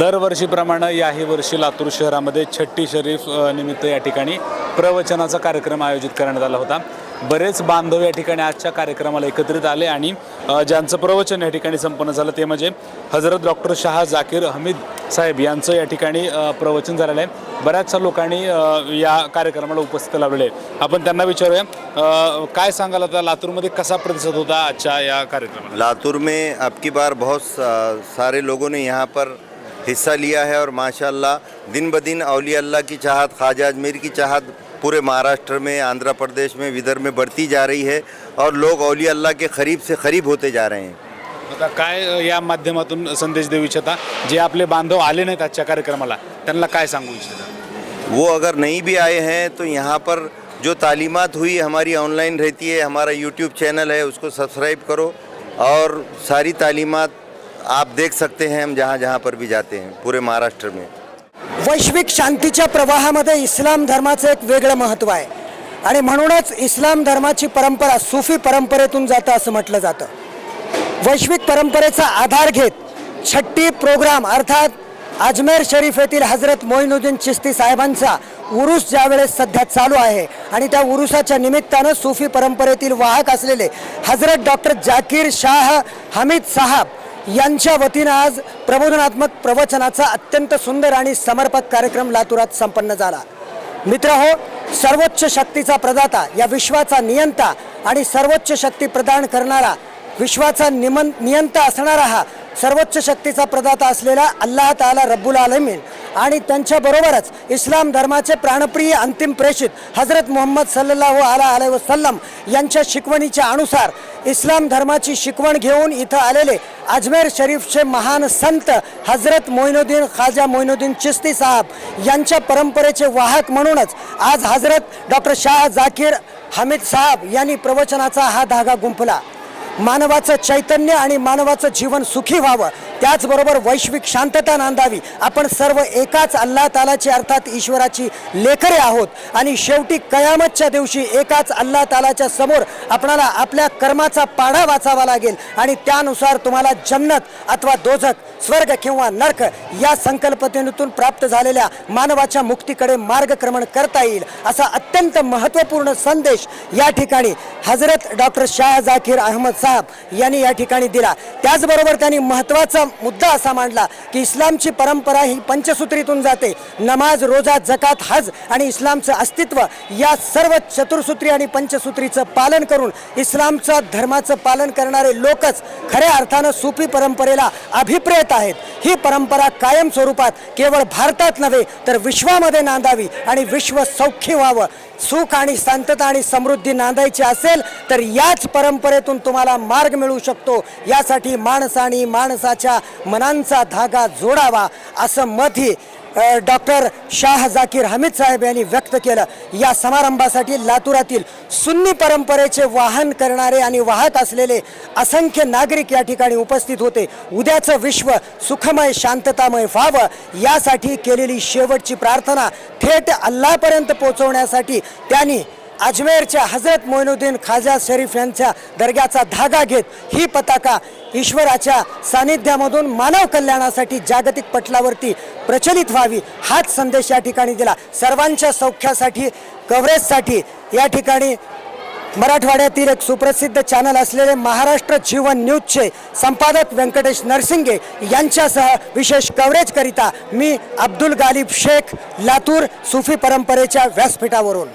दरवर्षीप्रमाणे याही वर्षी लातूर शहरामध्ये छट्टी शरीफ निमित्त या ठिकाणी प्रवचनाचा कार्यक्रम आयोजित करण्यात आला होता. बरेच बांधव या ठिकाणी आजच्या कार्यक्रमाला एकत्रित आले आणि ज्यांचं प्रवचन या ठिकाणी संपन्न झालं ते म्हणजे हजरत डॉक्टर शाह जाकीर हमीद साहेब यांचं या ठिकाणी प्रवचन झालेलं आहे. बऱ्याचशा लोकांनी या कार्यक्रमाला उपस्थित लावलेले आहे आपण त्यांना विचारूया काय सांगाल आता लातूरमध्ये कसा प्रतिसाद होता आजच्या या कार्यक्रमाला? लातूर में अबकी बार बहुत सा- सारे लोगों ने यहाँ पर हिस्सा लिया है और माशाल्लाह दिन ब दिन औलिया अल्लाह की चाहत ख्वाजा अजमेर की चाहत पूरे महाराष्ट्र में आंध्र प्रदेश में विदर्भ में बढ़ती जा रही है और लोग औलिया अल्लाह के करीब से करीब होते जा रहे हैं। आता काय या माध्यमातून संदेश देऊ इच्छिता? जे आपले बांधव आले नाहीत आजच्या कार्यक्रमाला त्यांना काय सांगू इच्छिता? वो अगर नहीं भी आए हैं तो यहाँ पर जो तालीमात हुई हमारी ऑनलाइन रहती है हमारा यूट्यूब चैनल है उसको सब्सक्राइब करो और सारी तालीमात आप देख सकते हैं हम जहाँ जहाँ पर भी जाते हैं पूरे महाराष्ट्र में। वैश्विक शांतीच्या प्रवाहामध्ये इस्लाम धर्माचं एक वेगळं महत्त्व आहे. आणि म्हणूनच इस्लाम धर्माची परंपरा सुफी परंपरेतून जातं असं म्हटलं जातं. वैश्विक परंपरेचा आधार घेत छट्टी प्रोग्राम अर्थात अजमेर शरीफ येथील हजरत मोईनुद्दीन चिस्ती साहेबांचा उरुस ज्यावेळेस सध्या चालू आहे आणि त्या उरुसाच्या निमित्तानं सुफी परंपरेतील वाहक असलेले हजरत डॉक्टर जाकीर शाह हमीद साहब यांच्या वतीनं आज प्रबोधनात्मक प्रवचनाचा अत्यंत सुंदर आणि समर्पक कार्यक्रम लातूरात संपन्न झाला. मित्र हो सर्वोच्च शक्तीचा प्रदाता या विश्वाचा नियंता आणि सर्वोच्च शक्ती प्रदान करणारा विश्वाचा निमन नियंता असणारा हा सर्वोच्च शक्तीचा प्रदाता असलेला अल्लाह ताला रब्बुल आलमीन. आणि त्यांच्याबरोबरच इस्लाम धर्माचे प्राणप्रिय अंतिम प्रेषित हजरत मोहम्मद सल्लल्लाहु आला अलैहि वसल्लम यांच्या शिकवणीच्या अनुसार इस्लाम धर्माची शिकवण घेऊन इथं आलेले अजमेर शरीफचे महान संत हजरत मोइनुद्दीन खाजा मोइनुद्दीन चिस्ती साहब यांच्या परंपरेचे वाहक म्हणूनच आज हजरत डॉक्टर शाह जाकीर हमीद साहब यांनी प्रवचनाचा हा धागा गुंफला. मानवाचं चैतन्य आणि मानवाचं जीवन सुखी व्हावं. त्याचबरोबर वैश्विक शांतता नांदावी. आपण सर्व एकाच अल्ला तालाची अर्थात ईश्वराची लेकरे आहोत. आणि शेवटी कयामतच्या दिवशी एकाच अल्ला तालाच्या समोर आपणाला आपल्या कर्माचा पाढा वाचावा लागेल. आणि त्यानुसार तुम्हाला जन्नत अथवा दोजक स्वर्ग किंवा नर्क या संकल्पनेतून प्राप्त झालेल्या मानवाच्या मुक्तीकडे मार्गक्रमण करता येईल असा अत्यंत महत्त्वपूर्ण संदेश या ठिकाणी हजरत डॉक्टर शाह जाकीर अहमद साहेब यांनी या ठिकाणी दिला. त्याचबरोबर त्यांनी महत्त्वाचा मुद्दा असा मांडला की इस्लामची परंपरा ही पंचसूत्रीतून जाते. नमाज रोजा जकात हज आणि इस्लामचं अस्तित्व या सर्व चतुर्सूत्री आणि पंचसूत्रीचं पालन करून इस्लामचं धर्माचं पालन करणारे लोकच खऱ्या अर्थानं सुफी परंपरेला अभिप्रेत आहेत. ही परंपरा कायम स्वरूपात केवळ भारतात नव्हे तर विश्वामध्ये नांदावी आणि विश्व सौख्य व्हावं. सुख आणि शांतता आणि समृद्धी नांदायची असेल तर याच परंपरेतून तुम्हाला मार्ग मिळू शकतो. यासाठी माणसाने माणसाच्या मनांचा धागा जोडावा असं मतही डॉक्टर शाह जाकीर हमीद साहेब यांनी व्यक्त केलं. या समारंभासाठी लातूरातील सुन्नी परंपरेचे वाहन करणारे आणि वाहत असलेले असंख्य नागरिक या ठिकाणी उपस्थित होते. उद्याचं विश्व सुखमय शांततामय व्हावं यासाठी केलेली शेवटची प्रार्थना थेट अल्लापर्यंत पोहोचवण्यासाठी त्यांनी अजमेरच्या हजरत मोइनुद्दीन खाजा शरीफ यांच्या दर्ग्याचा धागा घेत ही पताका ईश्वराच्या सानिध्यामधून मानव कल्याणासाठी जागतिक पटलावरती प्रचलित व्हावी हाच संदेश या ठिकाणी दिला. सर्वांच्या सौख्यासाठी कव्हरेजसाठी या ठिकाणी मराठवाड्यातील एक सुप्रसिद्ध चॅनल असलेले महाराष्ट्र जीवन न्यूजचे संपादक व्यंकटेश नरसिंगे यांच्यासह विशेष कव्हरेजकरिता मी अब्दुल गालिब शेख लातूर सुफी परंपरेच्या व्यासपीठावरून.